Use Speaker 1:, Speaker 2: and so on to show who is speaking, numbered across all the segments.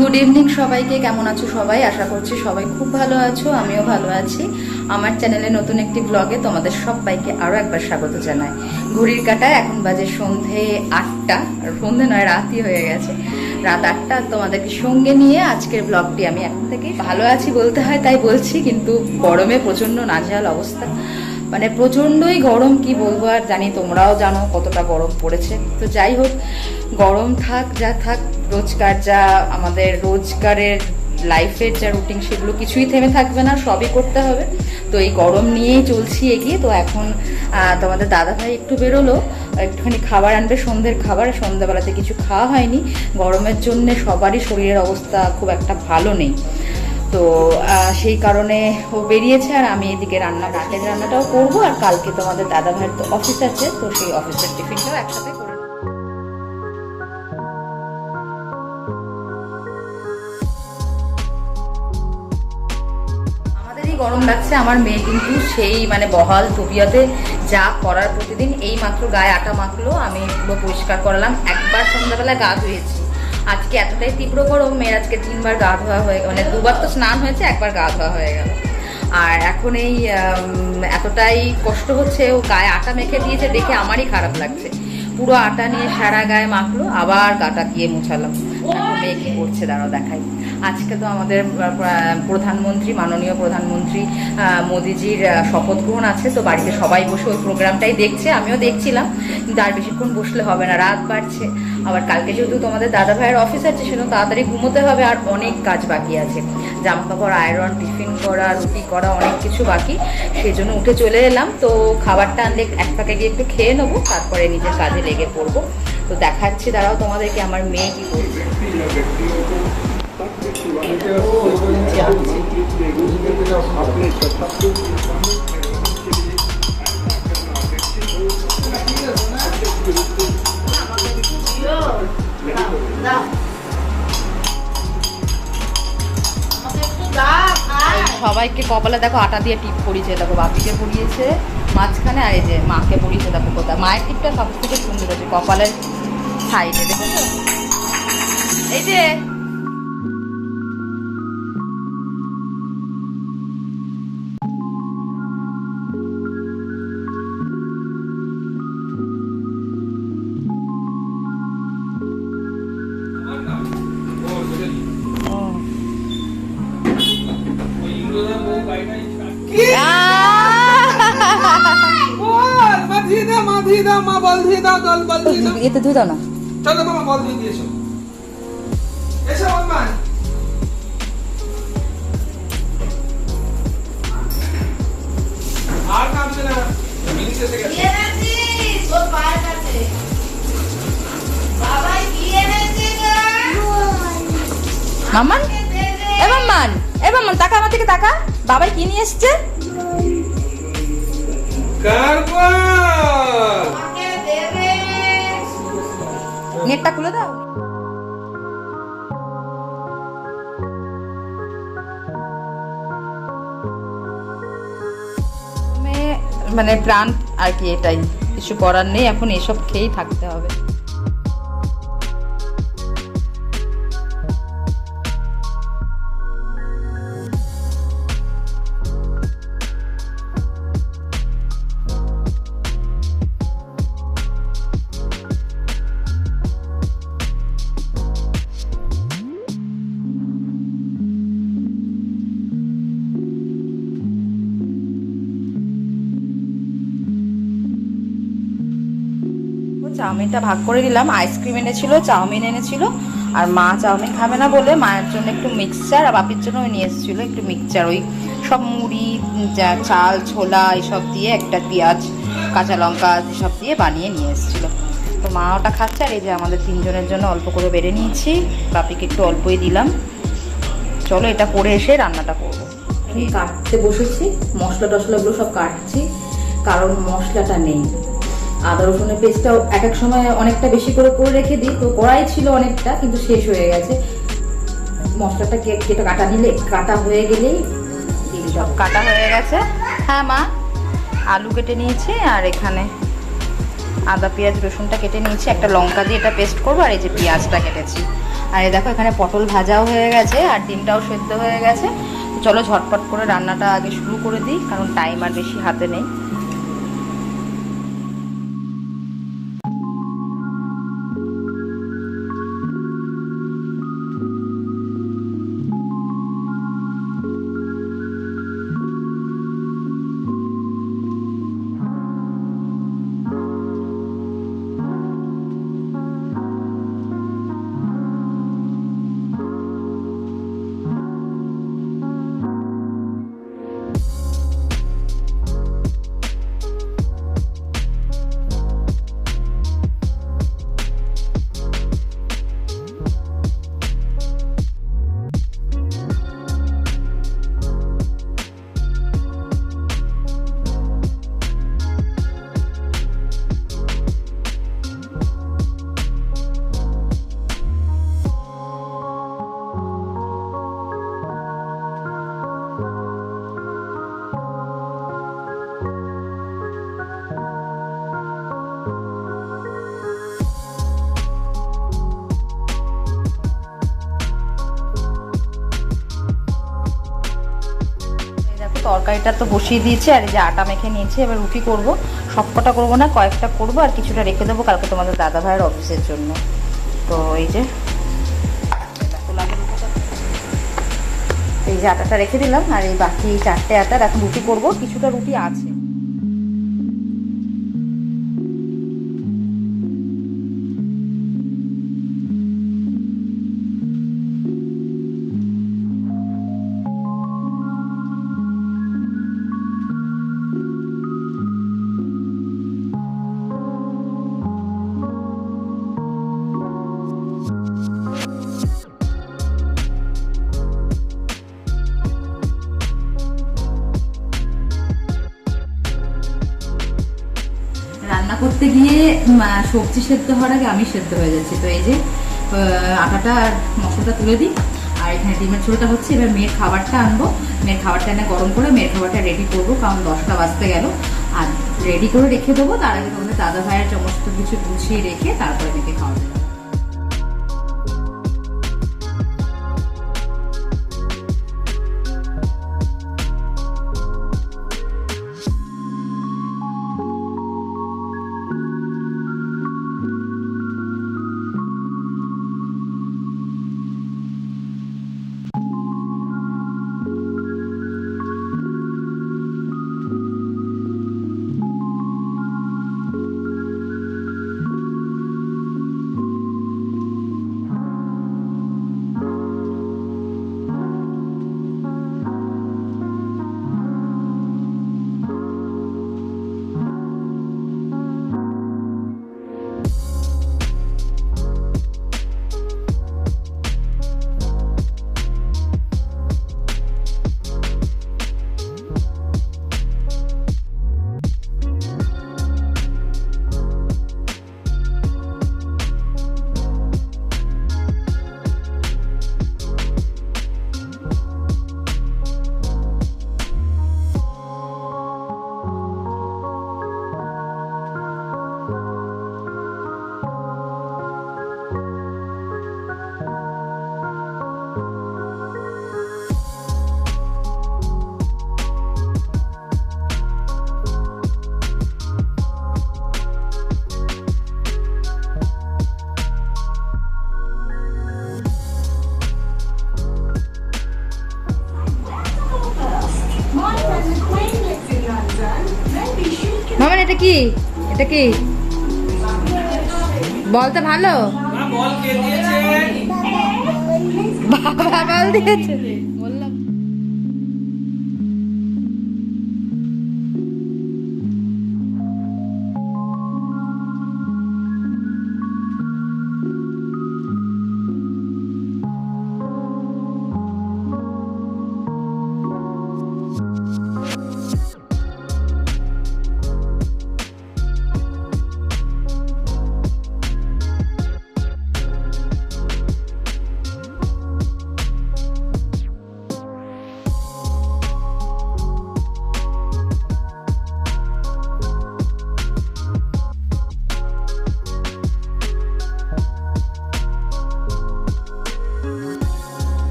Speaker 1: Good evening সবাইকে, কেমন আছো সবাই? আশা করছি সবাই খুব ভালো আছো, আমিও ভালো আছি। আমার চ্যানেলে নতুন একটি ব্লগে তোমাদের সবাইকে আরও একবার স্বাগত জানাই। ঘড়ির কাটায় এখন বাজে সন্ধে আটটা, আর সন্ধে নয়, রাতই হয়ে গেছে। রাত আটটা, তোমাদেরকে সঙ্গে নিয়ে আজকের ব্লগটি আমি এখন থেকে ভালো আছি বলতে হয়, তাই বলছি, কিন্তু গরমে প্রচণ্ড নাজেহাল অবস্থা। মানে প্রচণ্ডই গরম, কি বলব আর জানি তোমরাও জানো কতটা গরম পড়েছে। তো যাই হোক, গরম থাক, যা থাক, রোজকার যা আমাদের রোজগারের লাইফের যা রুটিন সেগুলো কিছুই থেমে থাকবে না, সবই করতে হবে। তো এই গরম নিয়েই চলছি এগিয়ে। তো এখন তোমাদের দাদা ভাই একটু বেরোলো, একটুখানি খাবার আনবে, সন্ধ্যের খাবার, সন্ধ্যাবেলাতে কিছু খাওয়া হয়নি। গরমের জন্য সবারই শরীরের অবস্থা খুব একটা ভালো নেই। তো সেই কারণে ও বেরিয়েছে আর আমি এদিকে রান্না, রাতের রান্নাটাও করব আর কালকে তোমাদের দাদা ভাইয়ের তো অফিস আছে, তো সেই অফিসের টিফিনটাও একসাথে গরম লাগছে, আমার মেয়ে কিন্তু সেই মানে বহাল তবিয়তে যা করার প্রতিদিন, এই মাত্র গায়ে আটা মাখলো, আমি পুরো পরিষ্কার করালাম, একবার সন্ধ্যাবেলা গা ধুয়েছি। আজকে এতটাই তীব্র গরম, মেয়ের আজকে তিনবার গা ধোয়া হয়ে মানে দুবার তো স্নান হয়েছে, একবার গা ধোয়া হয়ে গেল। আর এখন এই এতটাই কষ্ট হচ্ছে, ও গায়ে আটা মেখে দিয়েছে, দেখে আমারই খারাপ লাগছে। পুরো আটা নিয়ে সারা গায়ে মাখলো, আবার গাটা দিয়ে মুছালাম। এখন করছে, দাঁড়াও দেখাই। আজকে তো আমাদের প্রধানমন্ত্রী, মাননীয় প্রধানমন্ত্রী মোদিজির শপথ গ্রহণ আছে, তো বাড়িতে সবাই বসে ওই প্রোগ্রামটাই দেখছে, আমিও দেখছিলাম। কিন্তু আর বেশিক্ষণ বসলে হবে না, রাত বাড়ছে। আবার কালকে যেহেতু তোমাদের দাদা ভাইয়ের অফিস আছে, সেজন্য তাড়াতাড়ি ঘুমোতে হবে, আর অনেক কাজ বাকি আছে। জামা কাপড় আয়রন টিফিন করা, রুটি করা, অনেক কিছু বাকি। সেই জন্য উঠে চলে এলাম, তো খাবারটা আনলে এক ফাঁকে গিয়ে একটু খেয়ে নেব, তারপরে নিজের কাজে লেগে পড়ব। তো দেখাচ্ছি, দাঁড়াও তোমাদেরকে আমার মেয়ে কি করছে। সবাইকে কপালে দেখো আটা দিয়ে টিপ পরিয়েছে দেখো বাপিকে পরিয়েছে, মাঝখানে আর এই যে মাকে পরিয়েছে দেখো কোথায়। মায়ের টিপটা সব থেকে সুন্দর হয়েছে কপালের সাইডে দেখেছ? এই যে
Speaker 2: দা মাঝি দা মা বল দিয়ে দাও দল বল দিয়ে দাও
Speaker 1: এতে ধুই দাও না।
Speaker 2: চলো মামা বল দিয়ে দিয়েছ। এসো আর না। গেছে
Speaker 1: এ মাম্মান এ মাম্মান তাকা আমার দিকে তাকা। বাবাই কি নিয়ে এসছে?
Speaker 2: কারবা
Speaker 1: নেটটা খুলে দাও। মানে প্রাণ আর কি এটাই, কিছু করার নেই, এখন এসব খেয়েই থাকতে হবে। চাউমিনটা ভাগ করে দিলাম। আইসক্রিম এনেছিল, চাউমিন এনেছিল, আর মা চাউমিন খাবে না বলে মায়ের জন্য একটু মিক্সচার আর বাপির জন্য নিয়ে এসেছিল একটু মিক্সচার ওই সব মুড়ি চাল, ছোলা এসব দিয়ে একটা পেঁয়াজ, কাঁচা লঙ্কা এসব দিয়ে বানিয়ে নিয়ে এসেছিল। তো মা ওটা খাচ্ছে, আর এই যে আমাদের তিনজনের জন্য অল্প করে বেড়ে নিয়েছি। বাপিকে একটু অল্পই দিলাম। চলো এটা করে এসে রান্নাটা করব। কাটতে বসেছি মশলা টশলাগুলো সব কাটছি, কারণ মশলাটা নেই। আদা রসুনের পেস্টটাও এক এক সময় অনেকটা বেশি করে করে রেখে দিই। তো কড়াই ছিল অনেকটা কিন্তু শেষ হয়ে গেছে। মশলাটা কে- কেটে কাটা নিলে কাটা হয়ে গেলেই সব কাটা হয়ে গেছে। হ্যাঁ মা আলু কেটে নিয়েছি আর এখানে আদা পেঁয়াজ রসুনটা কেটে নিয়েছি। একটা লঙ্কা দিয়ে এটা পেস্ট করব আর এই যে পেঁয়াজটা কেটেছি। আর এই দেখো এখানে পটল ভাজাও হয়ে গেছে আর ডিমটাও সেদ্ধ হয়ে গেছে। চলো ঝটপট করে রান্নাটা আগে শুরু করে দিই কারণ টাইম আর বেশি হাতে নেই। তরকারিটা তো বসিয়ে দিয়েছি, আর এই যে আটা মেখে নিয়েছি, এবার রুটি করব সবকটা করব না, কয়েকটা করব, আর কিছুটা রেখে দেবো কালকে তোমাদের দাদা ভাইয়ের অফিসের জন্য তো এই যে। এই যে আটাটা রেখে দিলাম, আর এই বাকি চারটে আটার এখন রুটি করব, কিছুটা রুটি আছে সবজি সেদ্ধ হওয়ার আগে আমি সেদ্ধ হয়ে যাচ্ছি। তো এই যে আটাটা আর মশলাটা তুলে দিই। আর এখানে ডিমের ঝোলটা হচ্ছে, এবার মেয়ের খাবারটা আনব। মেয়ের খাবারটা এনে গরম করে মেয়ের খাবারটা রেডি করব, কারণ দশটা বাজতে গেল। আর রেডি করে রেখে দেবো, তার আগে তোমাদের দাদা ভাইয়ের সমস্ত কিছু গুছিয়ে রেখে তারপরে মেয়েকে খাওয়া দেবো কি? এটা কি? বলতে ভালো। বাবা বল দিয়েছে।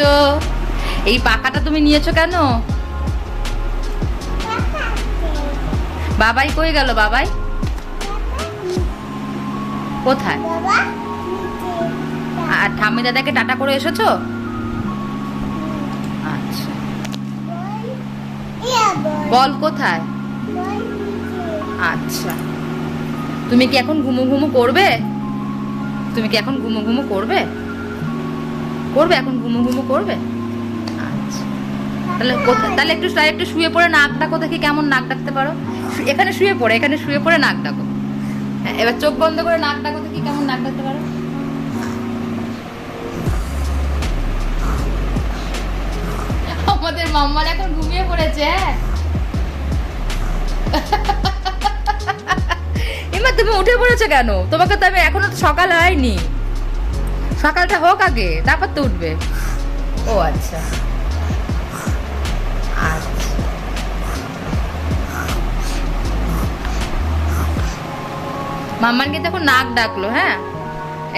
Speaker 1: নিয়েছো? এই পাখাটা তুমি নিয়েছো কেন? বাবাই কই গেল বাবাই? কোথায়? আর ঠাম্মি দাদাকে টাটা করে এসেছ? আচ্ছা। বল কোথায়? আচ্ছা। তুমি কি এখন ঘুমু ঘুমু করবে? তুমি কি এখন ঘুমু ঘুমু করবে? করবে এখন ঘুমো ঘুমো করবে? আচ্ছা। তাহলে তাহলে একটু একটু শুয়ে পড়ে নাক ডাকো দেখি কেমন নাক ডাকতে পারো। এখানে শুয়ে পড়ে এখানে শুয়ে পড়ে নাক ডাকো। হ্যাঁ, এবার চোখ বন্ধ করে নাক ডাকো দেখি কেমন নাক ডাকতে পারো। আমাদের মাম্মার এখন ঘুমিয়ে পড়েছে। এবার তুমি উঠে পড়েছো কেন? তোমাকে তো আমি এখনও সকাল হয়নি। সকালটা হোক আগে তারপর তো উঠবে। ও আচ্ছা। আচ্ছা। মাম্মানকে তখন নাক ডাকলো হ্যাঁ?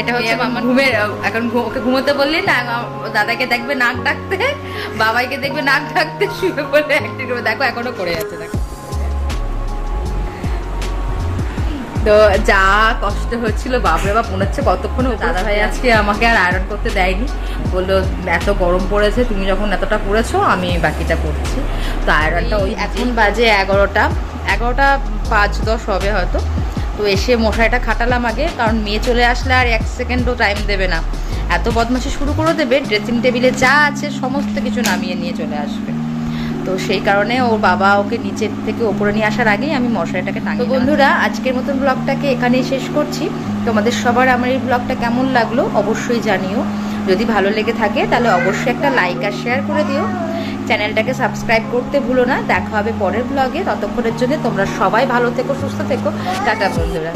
Speaker 1: এটা হচ্ছে মাম্মার ঘুমের এখন ওকে ঘুমোতে বললি না দাদাকে দেখবে নাক ডাকতে বাবাইকে দেখবে নাক ডাকতে শুয়ে পড়ে একটি করে দেখো এখনও করে আছে দেখো। তো যা কষ্ট হচ্ছিল বাপরে বাপ মনে হচ্ছে কতক্ষণ দাদা ভাই আজকে আমাকে আর আয়রন করতে দেয়নি। বলল এত গরম পড়েছে তুমি যখন এতটা করেছ আমি বাকিটা করছি তো আয়রনটা ওই এখন বাজে এগারোটা। এগারোটা পাঁচ দশ হবে হয়তো। তো এসে মশারিটা খাটালাম আগে কারণ মেয়ে চলে আসলে আর এক সেকেন্ডও টাইম দেবে না। এত বদমাশি শুরু করে দেবে ড্রেসিং টেবিলে যা আছে সমস্ত কিছু নামিয়ে নিয়ে চলে আসবে। তো সেই কারণে ওর বাবা ওকে নিচের থেকে ওপরে নিয়ে আসার আগেই আমি মশারিটাকে টাঙিয়ে তো বন্ধুরা আজকের মতন ব্লগটাকে এখানেই শেষ করছি। তোমাদের সবার আমার এই ব্লগটা কেমন লাগল অবশ্যই জানিও। যদি ভালো লেগে থাকে তাহলে অবশ্যই একটা লাইক আর শেয়ার করে দিও। চ্যানেলটাকে সাবস্ক্রাইব করতে ভুলো না। দেখা হবে পরের ব্লগে। ততক্ষণের জন্য তোমরা সবাই ভালো থেকো সুস্থ থেকো। টাটা বন্ধুরা।